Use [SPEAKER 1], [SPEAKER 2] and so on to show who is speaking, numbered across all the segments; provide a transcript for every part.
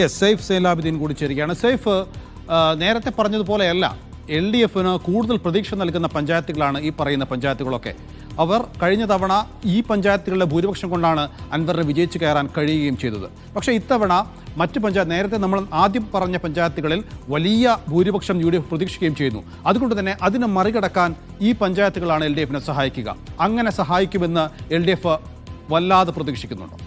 [SPEAKER 1] Yes Saif സൈലാബുദ്ദീൻ കൂടി ചേരുകയാണ്. സെയ്ഫ് നേരത്തെ പറഞ്ഞതുപോലെയല്ല എൽ ഡി എഫിന് കൂടുതൽ പ്രതീക്ഷ നൽകുന്ന പഞ്ചായത്തുകളാണ് ഈ പറയുന്ന പഞ്ചായത്തുകളൊക്കെ. അവർ കഴിഞ്ഞ തവണ ഈ പഞ്ചായത്തുകളുടെ ഭൂരിപക്ഷം കൊണ്ടാണ് അൻവറിന് വിജയിച്ചു കയറാൻ കഴിയുകയും ചെയ്തത്. പക്ഷേ ഇത്തവണ മറ്റ് പഞ്ചായത്ത് നേരത്തെ നമ്മൾ ആദ്യം പറഞ്ഞ പഞ്ചായത്തുകളിൽ വലിയ ഭൂരിപക്ഷം യു ഡി എഫ് പ്രതീക്ഷിക്കുകയും ചെയ്യുന്നു. അതുകൊണ്ട് തന്നെ അതിനെ മറികടക്കാൻ ഈ പഞ്ചായത്തുകളാണ് എൽ ഡി എഫിനെ സഹായിക്കുക. അങ്ങനെ സഹായിക്കുമെന്ന് എൽ ഡി എഫ് വല്ലാതെ പ്രതീക്ഷിക്കുന്നുണ്ടോ.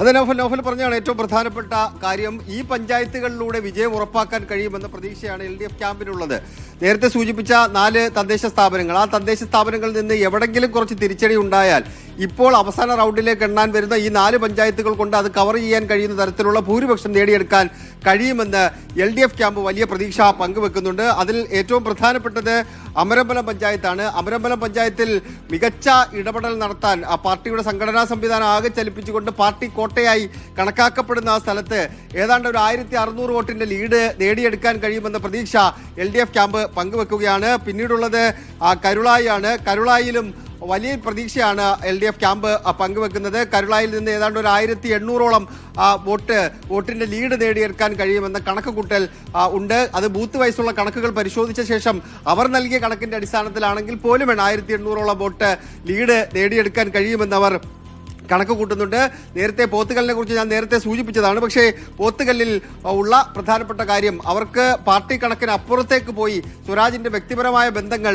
[SPEAKER 2] അത് നൗഫൽ നൗഫൽ പറഞ്ഞാണ് ഏറ്റവും പ്രധാനപ്പെട്ട കാര്യം. ഈ പഞ്ചായത്തുകളിലൂടെ വിജയം ഉറപ്പാക്കാൻ കഴിയുമെന്ന പ്രതീക്ഷയാണ് എൽ ഡി എഫ് ക്യാമ്പിനുള്ളത്. നേരത്തെ സൂചിപ്പിച്ച നാല് തദ്ദേശ സ്ഥാപനങ്ങൾ. ആ തദ്ദേശ സ്ഥാപനങ്ങളിൽ നിന്ന് എവിടെങ്കിലും കുറച്ച് തിരിച്ചടി ഉണ്ടായാൽ ഇപ്പോൾ അവസാന റൗണ്ടിലേക്ക് എണ്ണാൻ വരുന്ന ഈ നാല് പഞ്ചായത്തുകൾ കൊണ്ട് അത് കവർ ചെയ്യാൻ കഴിയുന്ന തരത്തിലുള്ള ഭൂരിപക്ഷം നേടിയെടുക്കാൻ കഴിയുമെന്ന് എൽ ഡി എഫ് ക്യാമ്പ് വലിയ പ്രതീക്ഷ പങ്കുവെക്കുന്നുണ്ട്. അതിൽ ഏറ്റവും പ്രധാനപ്പെട്ടത് അമരമ്പലം പഞ്ചായത്താണ്. അമരമ്പലം പഞ്ചായത്തിൽ മികച്ച ഇടപെടൽ നടത്താൻ ആ പാർട്ടിയുടെ സംഘടനാ സംവിധാനം ആകെ ചലിപ്പിച്ചുകൊണ്ട് പാർട്ടി കോട്ടയായി കണക്കാക്കപ്പെടുന്ന ആ സ്ഥലത്ത് ഏതാണ്ട് ഒരു ആയിരത്തി അറുന്നൂറ് വോട്ടിന്റെ ലീഡ് നേടിയെടുക്കാൻ കഴിയുമെന്ന പ്രതീക്ഷ എൽ ഡി എഫ് ക്യാമ്പ് പങ്കുവെക്കുകയാണ്. പിന്നീടുള്ളത് കരുളായിയാണ്. കരുളായിലും വലിയ പ്രതീക്ഷയാണ് എൽ ഡി എഫ് ക്യാമ്പ് പങ്കുവെക്കുന്നത്. കരുളായിൽ നിന്ന് ഏതാണ്ട് ഒരു ആയിരത്തി എണ്ണൂറോളം വോട്ട് വോട്ടിന്റെ ലീഡ് നേടിയെടുക്കാൻ കഴിയുമെന്ന കണക്ക് കൂട്ടൽ ഉണ്ട്. അത് ബൂത്ത് വൈസുള്ള കണക്കുകൾ പരിശോധിച്ച ശേഷം അവർ നൽകിയ കണക്കിന്റെ അടിസ്ഥാനത്തിലാണെങ്കിൽ പോലും ആയിരത്തി എണ്ണൂറോളം വോട്ട് ലീഡ് നേടിയെടുക്കാൻ കഴിയുമെന്നവർ കണക്ക് കൂട്ടുന്നുണ്ട്. നേരത്തെ പോത്തുകല്ലിനെ കുറിച്ച് ഞാൻ നേരത്തെ സൂചിപ്പിച്ചതാണ്. പക്ഷേ പോത്തുകല്ലിൽ ഉള്ള പ്രധാനപ്പെട്ട കാര്യം അവർക്ക് പാർട്ടി കണക്കിന് അപ്പുറത്തേക്ക് പോയി സ്വരാജിന്റെ വ്യക്തിപരമായ ബന്ധങ്ങൾ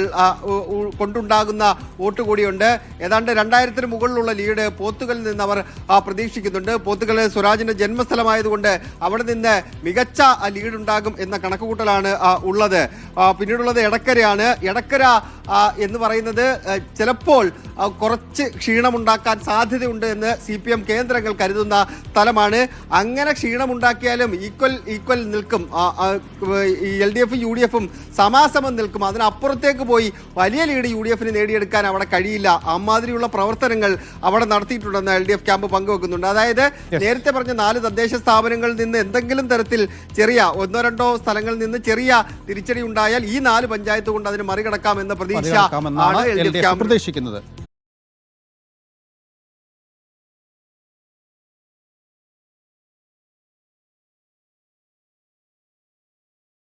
[SPEAKER 2] കൊണ്ടുണ്ടാകുന്ന വോട്ട് കൂടിയുണ്ട്. ഏതാണ്ട് രണ്ടായിരത്തിന് മുകളിലുള്ള ലീഡ് പോത്തുകല്ലിൽ നിന്ന് അവർ പ്രതീക്ഷിക്കുന്നുണ്ട്. പോത്തുകല്ല് സ്വരാജിന്റെ ജന്മസ്ഥലമായതുകൊണ്ട് അവിടെ നിന്ന് മികച്ച ലീഡ് ഉണ്ടാകും എന്ന കണക്കുകൂട്ടലാണ് ഉള്ളത്. പിന്നീടുള്ളത് എടക്കരയാണ്. എടക്കര എന്ന് പറയുന്നത് ചിലപ്പോൾ കുറച്ച് ക്ഷീണമുണ്ടാക്കാൻ സാധ്യതയുണ്ട് എന്ന് സി പി എം കേന്ദ്രങ്ങൾ കരുതുന്ന സ്ഥലമാണ്. അങ്ങനെ ക്ഷീണമുണ്ടാക്കിയാലും ഈക്വൽ ഈക്വൽ നിൽക്കും. എൽ ഡി എഫും യു ഡി എഫും സമാസമം നിൽക്കും. അതിനപ്പുറത്തേക്ക് പോയി വലിയ ലീഡ് യു ഡി എഫിന് നേടിയെടുക്കാൻ അവിടെ കഴിയില്ല. അമ്മാതിരിയുള്ള പ്രവർത്തനങ്ങൾ അവിടെ നടത്തിയിട്ടുണ്ടെന്ന് എൽ ഡി എഫ് ക്യാമ്പ് പങ്കുവെക്കുന്നുണ്ട്. അതായത് നേരത്തെ പറഞ്ഞ നാല് തദ്ദേശ സ്ഥാപനങ്ങളിൽ നിന്ന് എന്തെങ്കിലും തരത്തിൽ ചെറിയ ഒന്നോ രണ്ടോ സ്ഥലങ്ങളിൽ നിന്ന് ചെറിയ തിരിച്ചടി ഉണ്ടായാൽ ഈ നാല് പഞ്ചായത്ത് കൊണ്ട് അതിന് മറികടക്കാം എന്ന പ്രതീക്ഷ ആണ് L
[SPEAKER 1] L
[SPEAKER 2] D
[SPEAKER 1] D
[SPEAKER 2] F
[SPEAKER 1] F പ്രതീക്ഷിക്കുന്നത്.